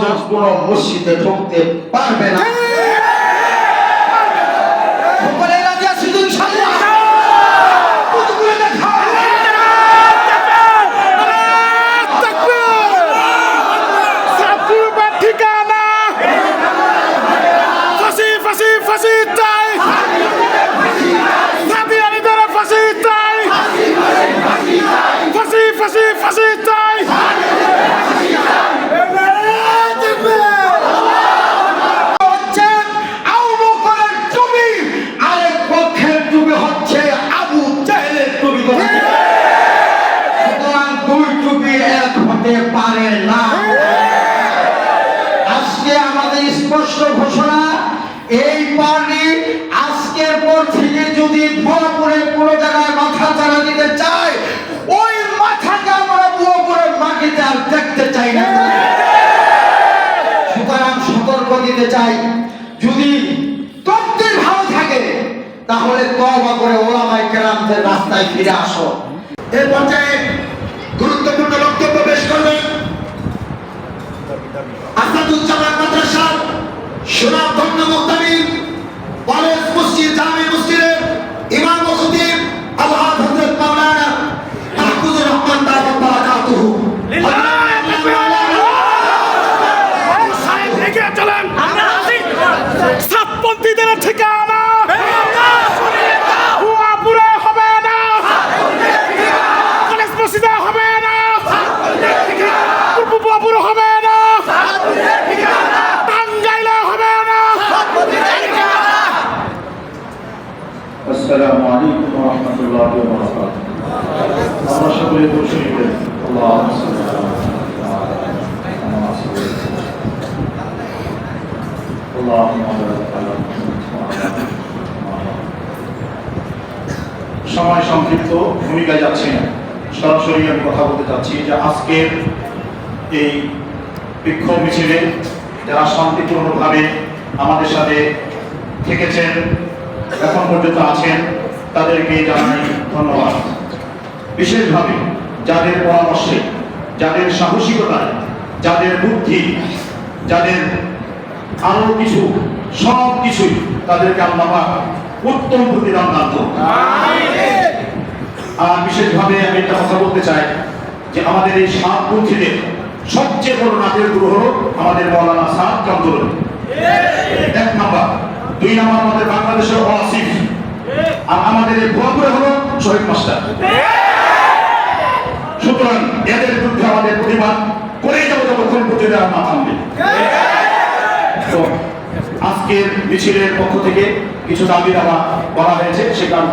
মানুষ কোন মসজিদে ঢুকতে পারবে না। আর দেখতে চাই না। সুতরাং সতর্ক দিতে চাই। যদি তত্ত্বের ভালো থাকে, তাহলে তবা করে ওলামাই কেরামদের রাস্তায় ফিরে আসো। এ পর্যায়ে গুরুত্বপূর্ণ বক্তব্য পেশ করবেন আসাদুজ্জামান মাদ্রাসার সুনামধন্য মুক্তামিন কলেজ মসজিদ জামি মসজিদের ইমাম খতিব আল্লাহ সময় সংক্ষিপ্ত ভূমিকায় যাচ্ছি। না সরাসরি আমি কথা বলতে চাচ্ছি যে আজকের এই বিক্ষোভ মিছিলে যারা শান্তিপূর্ণভাবে আমাদের সাথে থেকেছেন, এখন পর্যন্ত আছেন, তাদেরকে জানাই ধন্যবাদ। বিশেষভাবে যাদের পরামর্শে, যাদের সাহসিকতায়, যাদের বুদ্ধি, যাদের আরও কিছু সব কিছুই তাদেরকে আল্লাহ উত্তম প্রতিদান দান করুন। আর বিশেষভাবে আমি একটা কথা বলতে চাই যে আমাদের এই সাত পন্থীদের সবচেয়ে বড় নাটের গুরু হলো আমাদের মৌলানা সাদ কামদুল এক নাম্বার। দুই নাম্বার আমাদের বাংলাদেশের ওয়াসিফ। আর আমাদের এই ভুয়াপুরে হলো শহীদ মাস্টার। সুতরাং এদের বিরুদ্ধে আমাদের প্রতিবাদ করেই যাব যতক্ষণ আর না থামবে তো আজকের মিছিলের পক্ষ থেকে কিছু দাবি দাবা করা হয়েছে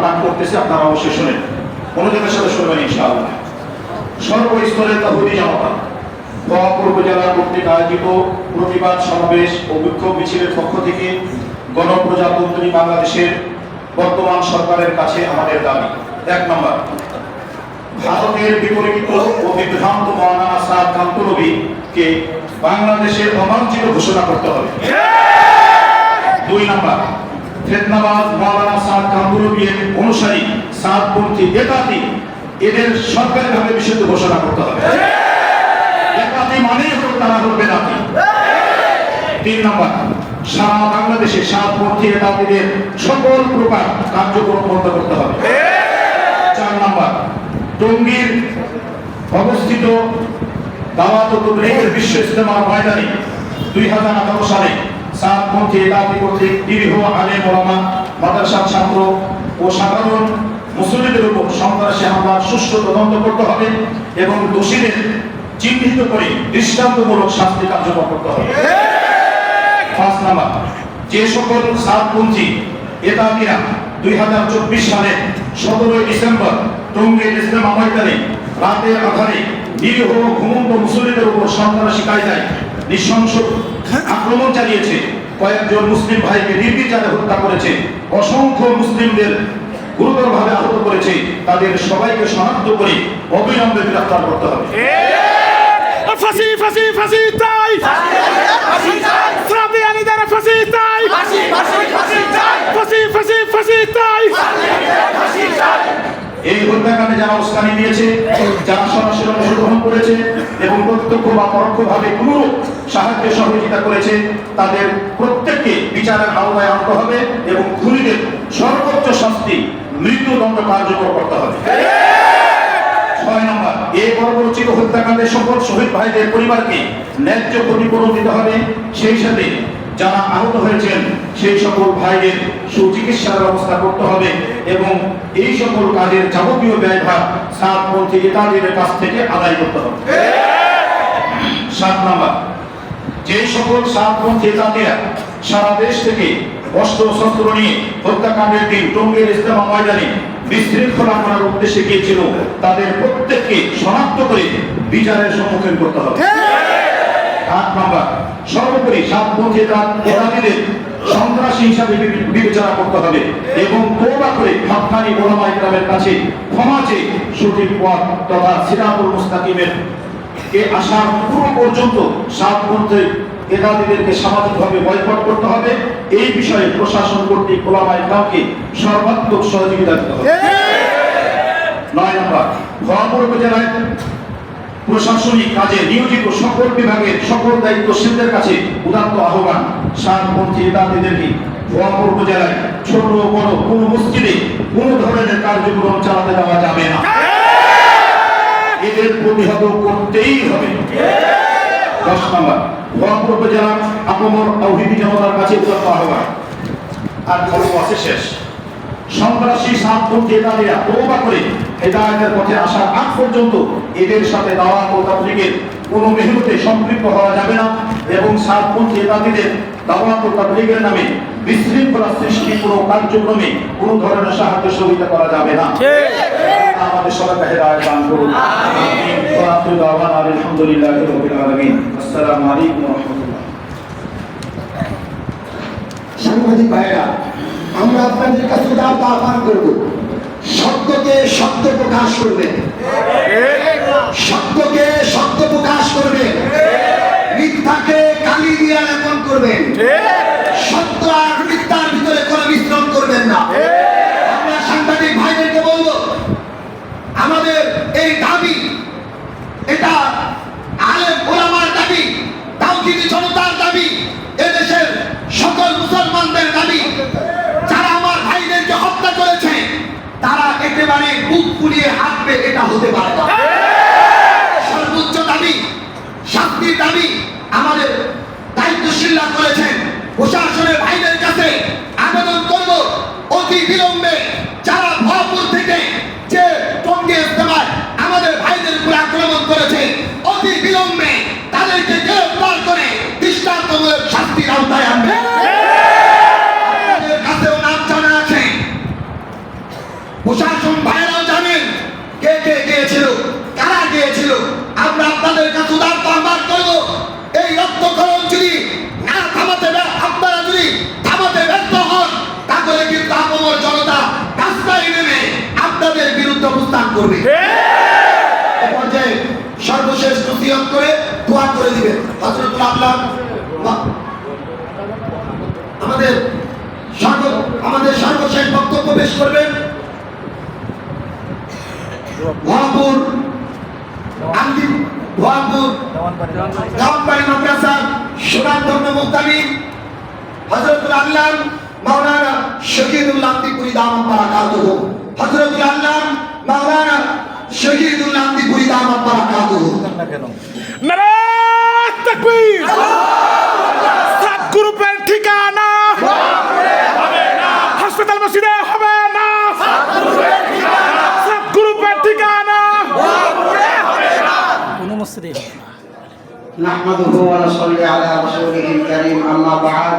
পাঠ করতেছি, আপনারা অবশ্যই শোনেন। সাথে শুনবেন, ইনশাআল্লাহ। সর্বস্তরের কর্তৃক আয়োজিত প্রতিবাদ সমাবেশ ও বিক্ষোভ মিছিলের পক্ষ থেকে গণপ্রজাতন্ত্রী বাংলাদেশের বর্তমান সরকারের কাছে আমাদের দাবি। এক নম্বর, ভারতের বিপরীত ও বিভ্রান্ত মৌলানা সাদ কান্তনবীকে বাংলাদেশের অবাঞ্ছিত ঘোষণা করতে হবে। দুই নম্বর ফেতনাবাদ মৌলানা সাদ কান্তনবীর অনুসারী সাদপন্থী বেতাতি এদের সরকারিভাবে নিষিদ্ধ ঘোষণা করতে হবে। বেতাতি মানেই হল তারা হল বেদাতি তিন নম্বর, সারা বাংলাদেশে সাতপন্থী বেদাতিদের সকল প্রকার কার্যক্রম বন্ধ করতে হবে। চার নম্বর, টঙ্গীর অবস্থিত দাওয়াত দুই হাজার আঠারো সালে সাতপন্থী একাতি কর্তৃক ও সাধারণ মুসলিমদের উপর সন্ত্রাসী হামলার সুষ্ঠু তদন্ত করতে হবে এবং দোষীদের চিহ্নিত করে দৃষ্টান্তমূলক শাস্তি কার্যকর করতে হবে। পাঁচ নাম্বার, যে সকল সাতপন্থী এতামিরা দুই হাজার চব্বিশ সালে সতেরোই ডিসেম্বর টঙ্গীর ইসলাম ময়দানে রাতের আধারে নিরীহ ঘুমন্ত মুসলিমদের উপর সন্ত্রাসী কায়দায় নৃশংস আক্রমণ চালিয়েছে। কয়েকজন মুসলিম ভাইকে নির্বিচারে হত্যা করেছে। অসংখ্য মুসলিমদের গুরুতরভাবে আহত করেছে। তাদের সবাইকে শনাক্ত করে অবিলম্বে গ্রেফতার করতে হবে। ফাঁসি ফাঁসি ফাঁসি চাই। সাদিয়ানিদের ফাঁসি চাই। ফাঁসি ফাঁসি ফাঁসি চাই। এই হত্যাকাণ্ডে যারা উস্কানি দিয়েছে, যারা সরাসরি অংশগ্রহণ করেছে এবং প্রত্যক্ষ বা পরোক্ষভাবে কোনো সাহায্য সহযোগিতা করেছে, তাদের প্রত্যেককে বিচারের আওতায় আনতে হবে এবং খুনিদের সর্বোচ্চ শাস্তি মৃত্যুদণ্ড কার্যকর করতে হবে। ছয় নম্বর এই বর্বরচিত হত্যাকাণ্ডের সকল শহীদ ভাইদের পরিবারকে ন্যায্য ক্ষতিপূরণ দিতে হবে। সেই সাথে যারা আহত হয়েছেন, সেই সকল ভাইদের সুচিকিৎসার ব্যবস্থা করতে হবে এবং এই সকল কাজের যাবতীয় ব্যয়ভার সাতপন্থী নেতাদের কাছ থেকে আদায় করতে হবে। সাত নম্বর যে সকল সাতপন্থী নেতাদের সারা দেশ থেকে অস্ত্র শস্ত্র নিয়ে হত্যাকাণ্ডের দিন টঙ্গীর ইস্তেমা ময়দানে বিশৃঙ্খলা করার উদ্দেশ্যে গিয়েছিল, তাদের প্রত্যেককে শনাক্ত করে বিচারের সম্মুখীন করতে হবে। নম্বর। সর্বোপরি সাতপন্থী নেতাদের সন্ত্রাসী হিসাবে বিবেচনা করতে হবে এবং তোবা করে হাক্কানি ওলামা ইকরামের কাছে ক্ষমা চেয়ে সঠিক পথ তথা সিরাতুল মুস্তাকিমের কে আসার পুরো পর্যন্ত সাতপন্থী নেতাদেরকে সামাজিকভাবে বয়কট করতে হবে। এই বিষয়ে প্রশাসন কর্তৃক ওলামা ইকরামকে সর্বাত্মক সহযোগিতা দিতে হবে। নয় নম্বর ভরপুর উপজেলায় প্রশাসনিক কাজে নিয়োজিত সকল বিভাগের সকল দায়িত্বশীলদের কাছে উদাত্ত আহ্বান। সারপন্থী নেতাদেরকে ভুয়াপুর উপজেলায় ছোট বড় কোন মসজিদে কোন ধরনের কার্যক্রম চালাতে দেওয়া যাবে না। এদের প্রতিহত করতেই হবে। দশ নম্বর ভুয়াপুর উপজেলার আপমর তৌহিদি জনতার কাছে উদাত্ত আহ্বান। আর খবর আছে শেষ। সন্ত্রাসী সাতপন্থী নেতাদেরা তৌবা করে হেদায়তের পথে আসার আগ পর্যন্ত এদের সাথে দাওয়াত ও তাবলীগের কোনো মেহনতে সম্পৃক্ত হওয়া যাবে না এবং সাতপন্থী নেতাদের দাওয়াত ও তাবলীগের নামে বিশৃঙ্খলা সৃষ্টি কোনো কার্যক্রমে কোনো ধরনের সাহায্য সহযোগিতা করা যাবে না। আমাদের সবাইকে হেদায়ত দান করুন। আলহামদুলিল্লাহি রাব্বিল আলামিন। আসসালামু আলাইকুম ওয়া রাহমাতুল্লাহ। সাংবাদিক ভাইরা আমরা আপনাদের কাছে দাব আহ্বান করব। সত্যকে সত্য প্রকাশ করবেন সত্যকে সত্য প্রকাশ করবেন মিথ্যাকে কালি দিয়ে লেপন করবেন সত্য আর মিথ্যার ভিতরে কোনো মিশ্রণ করবেন না আমরা সাংবাদিক ভাইদেরকে বলব আমাদের এই দাবি এটা আলেম ওলামার দাবি তাওহিদি জনতার দাবি এদেশের সকল মুসলমানদের দাবি যারা আমার ভাইদেরকে হত্যা করেছে তারা একেবারে বুক ফুলিয়ে হাঁটবে এটা হতে পারে না সর্বোচ্চ দাবি শান্তির দাবি আমাদের দায়িত্বশীলরা করেছেন প্রশাসনের ভাইদের কাছে আবেদন করব অতি বিলম্বে যারা ভয়পুর থেকে যে টঙ্গী ইস্তেমায় আমাদের ভাইদের উপর আক্রমণ করেছে অতি বিলম্বে তাদেরকে গ্রেফতার করে দৃষ্টান্তমূলক শাস্তির আওতায় আনবে আপনাদের কাছেও নাম জানা আছে প্রশাসন ভাইরাও জানেন কে কে গিয়েছিল কারা গিয়েছিল আমরা আপনাদের কাছে উদার আহ্বান করব। এই রক্তকরণ যদি না থামাতে আপনারা যদি থামাতে ব্যর্থ হন তাহলে কিন্তু আপমর জনতা রাস্তায় নেমে আপনাদের বিরুদ্ধে অবস্থান করবে। পর্যায়ে সর্বশেষ নসিহত করে দোয়া করে দিবেন। হযরতুল আল্লাহ আমাদের সর্ব আমাদের সর্বশেষ বক্তব্য পেশ করবেন। মহাপুর আন্দি মহাপুর দেওয়ানবাড়ি মাদ্রাসার সুনামধন্য মুক্তামি হজরতুল আল্লাহ মাওলানা শহীদুল আন্দিপুরি দামাত বারাকাতুহু। হজরতুল আল্লাহ মাওলানা শহীদুল আন্দিপুরি দামাত বারাকাতুহু। নারায়ণ তাকবীর। সাত نحمده ونصلي على رسوله الكريم أما بعد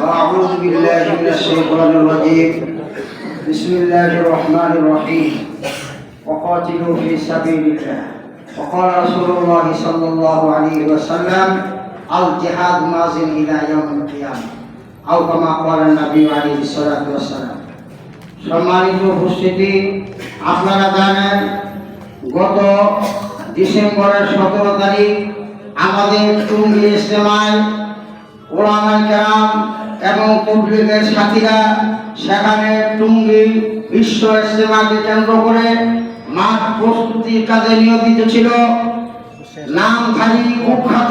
وأعوذ بالله من الشيطان الرجيم بسم الله الرحمن الرحيم وقاتلوا في سبيل الله وقال رسول الله صلى الله عليه وسلم الجهاد ماض إلى يوم القيامة أو كما قال النبي عليه الصلاة والسلام সম্মানিত উপস্থিতি আপনারা জানেন গত ডিসেম্বরের সতেরো তারিখ আমাদের টুঙ্গি ইস্তেমায় ওলামা কেরাম এবং তবলিগের সাথীরা সেখানে টুঙ্গি বিশ্ব ইস্তেমাকে কেন্দ্র করে মাঠ প্রস্তুতির কাজে নিয়োজিত ছিল। নামধারী কুখ্যাত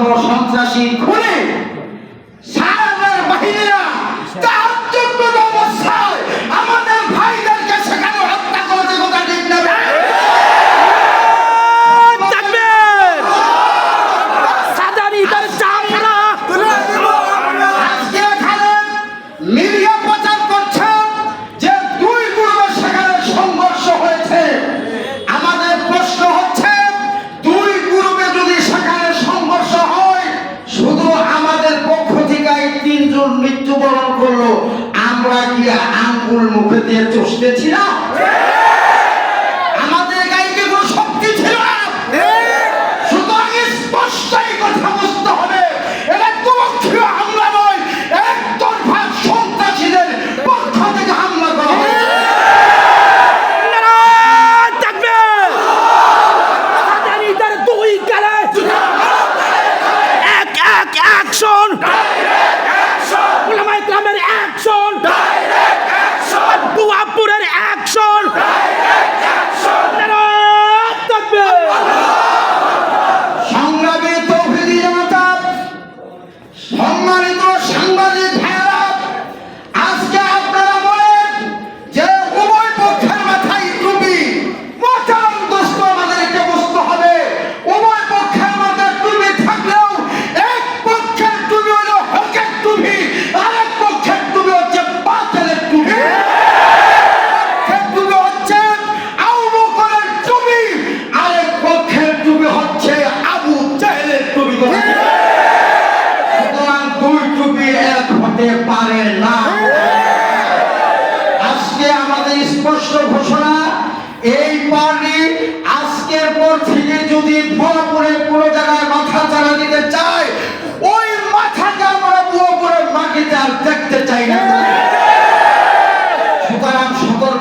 তিনজন মৃত্যুবরণ করল আমরা কি আঙ্গুল মুখে দিয়ে চষতেছি আমাদের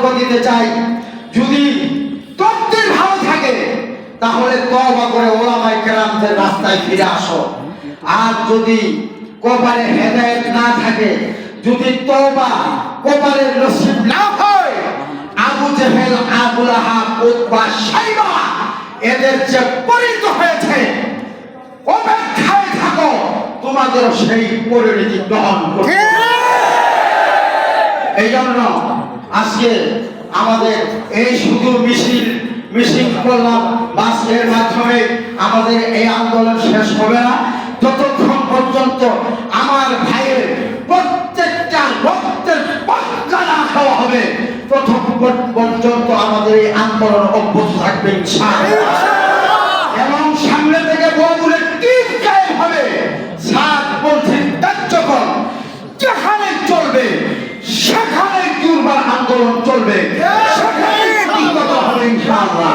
সতর্ক দিতে চাই। যদি তত্ত্বের ভালো থাকে তাহলে তবা করে ওলামাই কেরামদের রাস্তায় ফিরে আসো। আর যদি কপালে হেদায়েত না থাকে যদি তবা কপালে নসিব না হয় আবু জেহেল আবুল আহাব উতবা সাইবা এদের যে পরিণত হয়েছে। অপেক্ষায় থাকো তোমাদের সেই পরিণতি গ্রহণ করতে হবে। এই জন্য আজকে আমাদের এই শুধু মিছিল মিছিল করলাম বাসের মাধ্যমে আমাদের এই আন্দোলন শেষ হবে না যতক্ষণ পর্যন্ত আমার ভাইয়ের প্রত্যেকটা রক্তের পাক্কা না খাওয়া হবে, ততক্ষণ পর্যন্ত আমাদের এই আন্দোলন অব্যাহত থাকবে, ইনশাআল্লাহ। আন্দোলন চলবে। ইনশাআল্লাহ।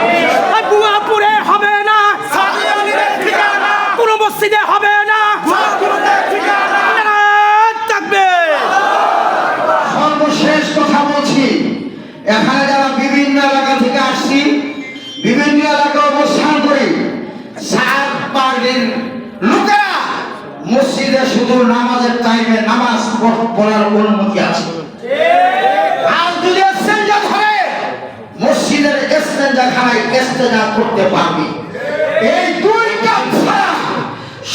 করতে পারবি। এই দুইটা ছাড়া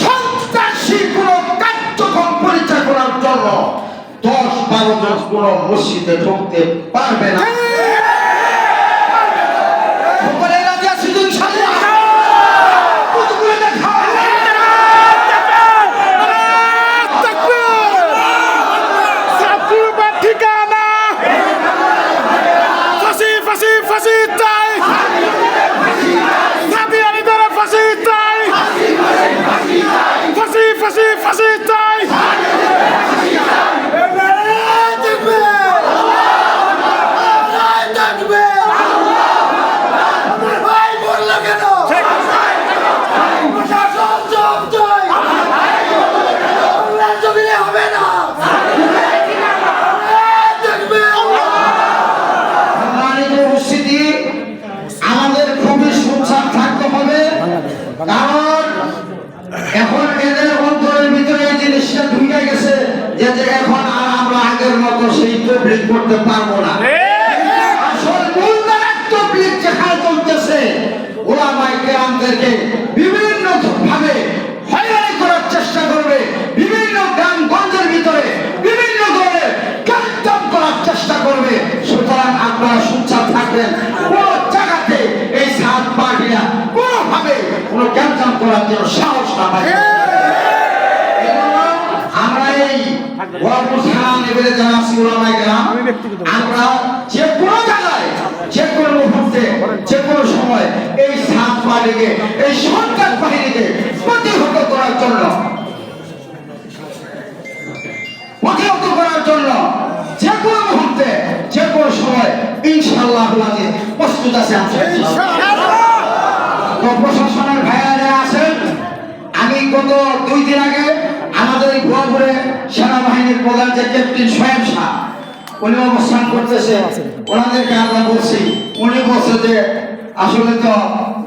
সন্ত্রাসী কোনো কার্যক্রম পরিচালনার জন্য দশ বারো জনগুলো মসজিদে ঢুকতে পারবে না সকলে রাজি আছি তো ইনশাআল্লাহ? কতগুলো দেখা? সাতগুরুপের ঠিকানা ফাঁসি ফাঁসি ফাঁসি চাই সাদিয়ানিদের ফাঁসি চাই ফাঁসি ফাঁসি করতে পারব না। আসল মূল তবলিগ যেখানে চলতেছে ওলামাই কেরামদেরকে বিভিন্ন ভাবে হয়রানি করার চেষ্টা করবে বিভিন্ন গ্রাম গঞ্জের ভিতরে বিভিন্ন ধরনের কাজকাম করার চেষ্টা করবে। সুতরাং আপনারা সুচাপ থাকবেন কোন জায়গাতে এই সাত পার্টিরা কোনোভাবে কোনো করার জন্য সাহস না পায় এজন্য আমরা এই ওয়াকুল থানা যারা আছি ওলামায়ে আমরা যে কোনো জায়গায় যে কোনো মুহূর্তে যে কোনো সময় এই সাত বাহিনীকে এই সরকার বাহিনীকে প্রতিহত করার জন্য প্রতিহত করার জন্য যে কোনো মুহূর্তে যে কোনো সময় ইনশাআল্লাহ আজিজ প্রস্তুত আছে প্রশাসনের ভাইয়ারা আছেন। আমি গত দুই দিন আগে আমাদের এই গোয়াপুরে সেনাবাহিনীর প্রধান যে ক্যাপ্টেন সোহেব শাহ, উনি অবস্থান করতেছে। ওনাদেরকে আমরা বলছি, উনি বলছে যে, আসলে তো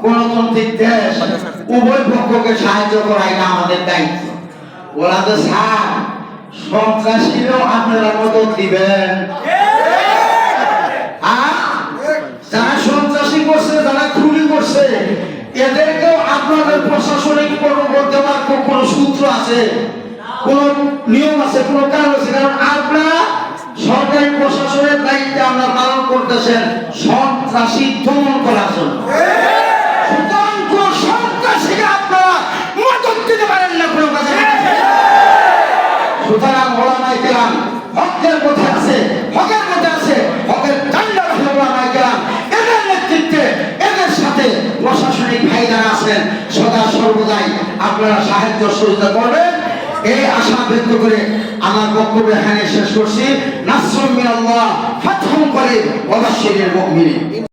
গণতান্ত্রিক দেশ, উভয় পক্ষকে সাহায্য করাই না আমাদের দায়িত্ব। ওরা তো স্যার, সন্ত্রাসীরাও আপনারা মদত দিবেন। যারা সন্ত্রাসী করছে, যারা খুনি করছে, এদেরকেও আপনাদের প্রশাসনিক কর্মকর্তা কোনো সূত্র আছে কোন নিয়ম আছে, কোন আছে, কারণ সরকারি প্রশাসনের দায়িত্বে আমরা পালন করতেছেন সন্ত্রাসী দমন করার জন্য। সুতরাং ওলামাই কেরাম হকের পথে আছে, হকের মধ্যে আছে, হকের ডান্ডা রাখে ওলামাই কেরাম এদের নেতৃত্বে, এদের সাথে প্রশাসনিক ভাই আছেন। সদা সর্বদাই আপনারা সাহায্য সহযোগিতা করবেন। এই আশা ব্যক্ত করে আমার বক্তব্য এখানে শেষ করছি। নাসরুম মিনাল্লাহ ফাতহুম করে অবশ্যই মুমিনিন